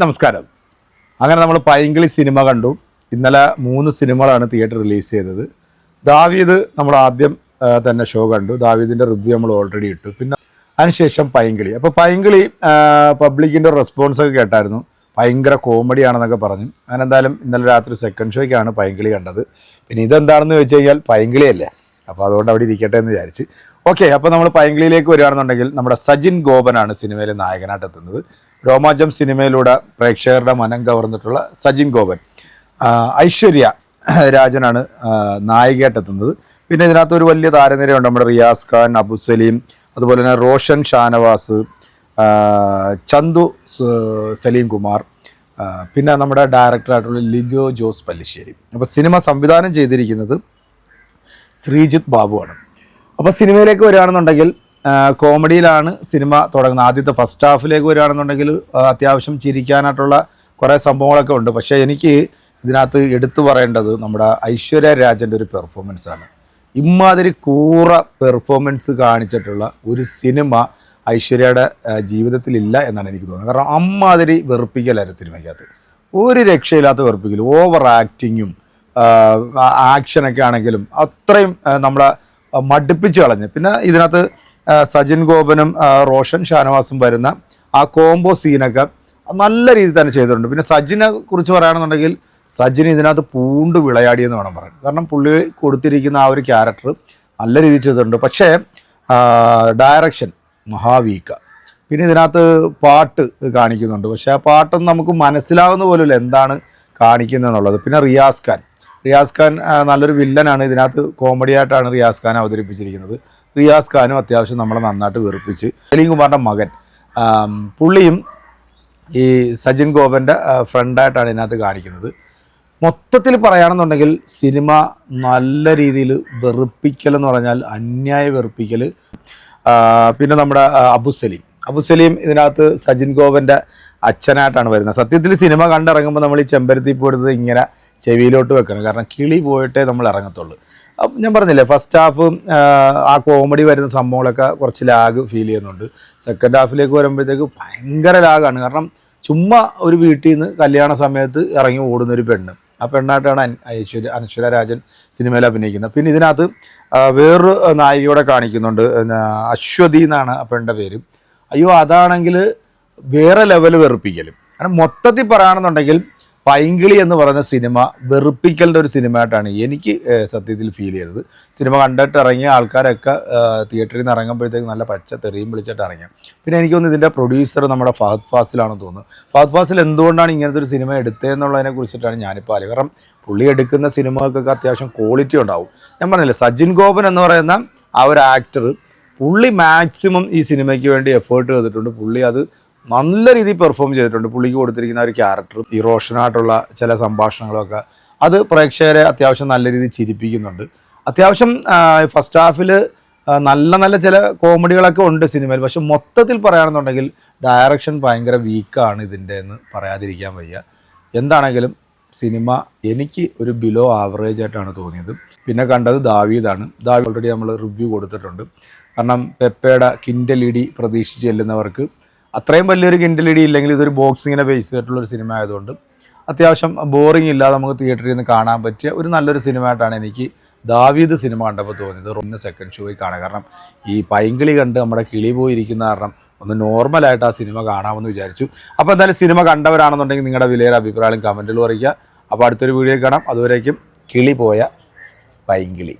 നമസ്കാരം. അങ്ങനെ നമ്മൾ പൈങ്കിളി സിനിമ കണ്ടു. ഇന്നലെ മൂന്ന് സിനിമകളാണ് തിയേറ്റർ റിലീസ് ചെയ്തത്. ദാവീദ് നമ്മൾ ആദ്യം തന്നെ ഷോ കണ്ടു. ദാവീദിന്റെ റിവ്യൂ നമ്മൾ ഓൾറെഡി ഇട്ടു. പിന്നെ അതിനുശേഷം പൈങ്കിളി. അപ്പോൾ പൈങ്കിളി പബ്ലിക്കിന്റെ റെസ്പോൺസ് ഒക്കെ കേട്ടായിരുന്നു. ഭയങ്കര കോമഡിയാണെന്നൊക്കെ പറഞ്ഞു. അങ്ങനെ എന്തായാലും ഇന്നലെ രാത്രി സെക്കൻഡ് ഷോയ്ക്കാണ് പൈങ്കിളി കണ്ടത്. പിന്നെ ഇതെന്താണെന്ന് വെച്ച് കഴിഞ്ഞാൽ പൈങ്കിളിയല്ലേ അപ്പോൾ അതുകൊണ്ട് അവിടെ ഇരിക്കട്ടെ എന്ന് വിചാരിച്ച്. ഓക്കെ അപ്പോൾ നമ്മൾ പൈങ്കിളിയിലേക്ക് വരികയാണെന്നുണ്ടെങ്കിൽ നമ്മുടെ സജിൻ ഗോപനാണ് സിനിമയിലെ നായകനായിട്ട് എത്തുന്നത് രോമാഞ്ചം സിനിമയിലൂടെ പ്രേക്ഷകരുടെ മനം കവർന്നിട്ടുള്ള സജിൻ ഗോപൻ. ഐശ്വര്യ രാജനാണ് നായികയായിട്ടെത്തുന്നത്. പിന്നെ ഇതിനകത്ത് ഒരു വലിയ താരനിരയുണ്ട് നമ്മുടെ റിയാസ് ഖാൻ അബു സലീം അതുപോലെ തന്നെ റോഷൻ ഷാനവാസ് ചന്തു സലീം കുമാർ പിന്നെ നമ്മുടെ ഡയറക്ടറായിട്ടുള്ള ലിജോ ജോസ് പല്ലിശ്ശേരി. അപ്പോൾ സിനിമ സംവിധാനം ചെയ്തിരിക്കുന്നത് ശ്രീജിത്ത് ബാബുവാണ്. അപ്പോൾ സിനിമയിലേക്ക് വരികയാണെന്നുണ്ടെങ്കിൽ കോമഡിയിലാണ് സിനിമ തുടങ്ങുന്നത്. ആദ്യത്തെ ഫസ്റ്റ് ഹാഫിലേക്ക് വരികയാണെന്നുണ്ടെങ്കിൽ അത്യാവശ്യം ചിരിക്കാനായിട്ടുള്ള കുറേ സംഭവങ്ങളൊക്കെ ഉണ്ട്. പക്ഷേ എനിക്ക് ഇതിനകത്ത് എടുത്തു പറയേണ്ടത് നമ്മുടെ ഐശ്വര്യ രാജന്റെ ഒരു പെർഫോമൻസ് ആണ്. ഇമ്മാതിരി കൂറ പെർഫോമൻസ് കാണിച്ചിട്ടുള്ള ഒരു സിനിമ ഐശ്വര്യയുടെ ജീവിതത്തിലില്ല എന്നാണ് എനിക്ക് തോന്നുന്നത്. കാരണം അമ്മാതിരി വെറുപ്പിക്കലായിരുന്നു സിനിമയ്ക്കകത്ത്. ഒരു രക്ഷയില്ലാത്ത വെറുപ്പിക്കൽ ഓവർ ആക്ടിങ്ങും ആക്ഷനൊക്കെ ആണെങ്കിലും അത്രയും നമ്മളെ മടുപ്പിച്ച് കളഞ്ഞ്. പിന്നെ ഇതിനകത്ത് സജിൻ ഗോപനും റോഷൻ ഷാനവാസും വരുന്ന ആ കോംബോ സീനൊക്കെ നല്ല രീതിയിൽ തന്നെ ചെയ്തിട്ടുണ്ട്. പിന്നെ സജിനെ കുറിച്ച് പറയുകയാണെന്നുണ്ടെങ്കിൽ സജിൻ ഇതിനകത്ത് പൂണ്ട് വിളയാടിയെന്ന് വേണം പറയാൻ. കാരണം പുള്ളി കൊടുത്തിരിക്കുന്ന ആ ഒരു ക്യാരക്ടർ നല്ല രീതിയിൽ ചെയ്തിട്ടുണ്ട്. പക്ഷേ ഡയറക്ഷൻ മഹാവീക്ക. പിന്നെ ഇതിനകത്ത് പാട്ട് കാണിക്കുന്നുണ്ട്. പക്ഷേ ആ പാട്ടൊന്നും നമുക്ക് മനസ്സിലാവുന്ന പോലുമില്ല എന്താണ് കാണിക്കുന്നത് എന്നുള്ളത് പിന്നെ റിയാസ് ഖാൻ. റിയാസ് ഖാൻ നല്ലൊരു വില്ലനാണ്. ഇതിനകത്ത് കോമഡിയായിട്ടാണ് റിയാസ് ഖാൻ അവതരിപ്പിച്ചിരിക്കുന്നത്. റിയാസ് ഖാനും അത്യാവശ്യം നമ്മളെ നന്നായിട്ട് വെറുപ്പിച്ച്. സലീം കുമാറിന്റെ മകൻ. പുള്ളിയും ഈ സജിൻ ഗോപന്റെ ഫ്രണ്ടായിട്ടാണ് ഇതിനകത്ത് കാണിക്കുന്നത്. മൊത്തത്തിൽ പറയുകയാണെന്നുണ്ടെങ്കിൽ സിനിമ നല്ല രീതിയിൽ വെറുപ്പിക്കൽ എന്ന് പറഞ്ഞാൽ അന്യായ വെറുപ്പിക്കൽ. പിന്നെ നമ്മുടെ അബു സലീം. അബു സലീം ഇതിനകത്ത് സജിൻ ഗോപന്റെ അച്ഛനായിട്ടാണ് വരുന്നത്. സത്യത്തിൽ സിനിമ കണ്ടിറങ്ങുമ്പോൾ നമ്മൾ ഈ ചെമ്പരത്തി പോടുന്നത് ഇങ്ങനെ ചെവിയിലോട്ട് വെക്കണം. കാരണം കിളി പോയിട്ടേ നമ്മൾ ഇറങ്ങത്തുള്ളൂ. ഞാൻ പറഞ്ഞില്ലേ ഫസ്റ്റ് ഹാഫ് ആ കോമഡി വരുന്ന സംഭവങ്ങളൊക്കെ കുറച്ച് ലാഗ് ഫീൽ ചെയ്യുന്നുണ്ട്. സെക്കൻഡ് ഹാഫിലേക്ക് വരുമ്പോഴത്തേക്ക് ഭയങ്കര ലാഗാണ് കാരണം ചുമ്മാ ഒരു വീട്ടിൽ നിന്ന് കല്യാണ സമയത്ത് ഇറങ്ങി ഓടുന്ന ഒരു പെണ്ണ്. ആ പെണ്ണായിട്ടാണ് ഐശ്വര്യ അനശ്വര രാജൻ സിനിമയിൽ അഭിനയിക്കുന്നത്. പിന്നെ ഇതിനകത്ത് വേറൊരു നായികയോടെ കാണിക്കുന്നുണ്ട്. അശ്വതി എന്നാണ് ആ പെണ്ണിന്റെ പേര്. അയ്യോ അതാണെങ്കിൽ വേറെ ലെവൽ വെറുപ്പിക്കലും. കാരണം മൊത്തത്തിൽ പറയുകയാണെന്നുണ്ടെങ്കിൽ പൈങ്കിളി എന്ന് പറയുന്ന സിനിമ വെറുപ്പിക്കലിന്റെ ഒരു സിനിമയായിട്ടാണ് എനിക്ക് സത്യത്തിൽ ഫീൽ ചെയ്തത്. സിനിമ കണ്ടിട്ട് ഇറങ്ങിയ ആൾക്കാരൊക്കെ തിയേറ്ററിൽ നിന്ന് ഇറങ്ങുമ്പോഴത്തേക്ക് നല്ല പച്ച തെറിയും വിളിച്ചിട്ട് ഇറങ്ങിയ പിന്നെ എനിക്ക് തോന്നുന്നു ഇതിന്റെ പ്രൊഡ്യൂസർ നമ്മുടെ ഫഹദ് ഫാസിലാണെന്ന് തോന്നുന്നു. ഫഹദ് ഫാസിൽ എന്തുകൊണ്ടാണ് ഇങ്ങനത്തെ ഒരു സിനിമ എടുത്തതെന്നുള്ളതിനെ കുറിച്ചിട്ടാണ് ഞാനിപ്പോൾ അറിയുക കാരണം പുള്ളി എടുക്കുന്ന സിനിമകൾക്കൊക്കെ അത്യാവശ്യം ക്വാളിറ്റി ഉണ്ടാവും. ഞാൻ പറഞ്ഞില്ലേ സജിൻ ഗോപൻ എന്ന് പറയുന്ന ആ ഒരു ആക്ടർ പുള്ളി മാക്സിമം ഈ സിനിമയ്ക്ക് വേണ്ടി എഫേർട്ട് ചെയ്തിട്ടുണ്ട്. പുള്ളി അത് നല്ല രീതിയിൽ പെർഫോം ചെയ്തിട്ടുണ്ട്. പുള്ളിക്ക് കൊടുത്തിരിക്കുന്ന ഒരു ക്യാരക്ടർ ഈ റോഷനായിട്ടുള്ള ചില സംഭാഷണങ്ങളൊക്കെ അത് പ്രേക്ഷകരെ അത്യാവശ്യം നല്ല രീതിയിൽ ചിരിപ്പിക്കുന്നുണ്ട്. അത്യാവശ്യം ഫസ്റ്റ് ഹാഫിൽ നല്ല നല്ല ചില കോമഡികളൊക്കെ ഉണ്ട് സിനിമയിൽ. പക്ഷെ മൊത്തത്തിൽ പറയുകയാണെന്നുണ്ടെങ്കിൽ ഡയറക്ഷൻ ഭയങ്കര വീക്കാണ് ഇതിന്റെ എന്ന് പറയാതിരിക്കാൻ വയ്യ. എന്താണെങ്കിലും സിനിമ എനിക്ക് ഒരു ബിലോ ആവറേജ് ആയിട്ടാണ് തോന്നിയത്. പിന്നെ കണ്ടത് ദാവീദാണ്. ദാവി ഓൾറെഡി നമ്മൾ റിവ്യൂ കൊടുത്തിട്ടുണ്ട്. കാരണം പെപ്പയുടെ കിൻഡലിടി പ്രതീക്ഷിച്ച് ചെല്ലുന്നവർക്ക് അത്രയും വലിയൊരു കിൻഡലിടി ഇല്ലെങ്കിൽ ഇതൊരു ബോക്സിങ്ങിനെ ബേസ് ചെയ്തിട്ടുള്ള ഒരു സിനിമ ആയതുകൊണ്ട് അത്യാവശ്യം ബോറിംഗ് ഇല്ലാതെ നമുക്ക് തിയേറ്ററിൽ നിന്ന് കാണാൻ പറ്റിയ ഒരു നല്ലൊരു സിനിമ ആയിട്ടാണ് എനിക്ക് ദാവീദ് സിനിമ കണ്ടപ്പോൾ തോന്നിയത്. ഒന്ന് സെക്കൻഡ് ഷോയിൽ കാണാം കാരണം ഈ പൈങ്കിളി കണ്ട് നമ്മുടെ കിളി പോയിരിക്കുന്ന കാരണം ഒന്ന് നോർമലായിട്ട് ആ സിനിമ കാണാമെന്ന് വിചാരിച്ചു. അപ്പോൾ എന്തായാലും സിനിമ കണ്ടവരാണെന്നുണ്ടെങ്കിൽ നിങ്ങളുടെ വിലയേറെ അഭിപ്രായം കമന്റിൽ അറിയിക്കുക. അപ്പോൾ അടുത്തൊരു വീഡിയോ കാണാം. അതുവരേക്കും കിളി പോയ പൈങ്കിളി.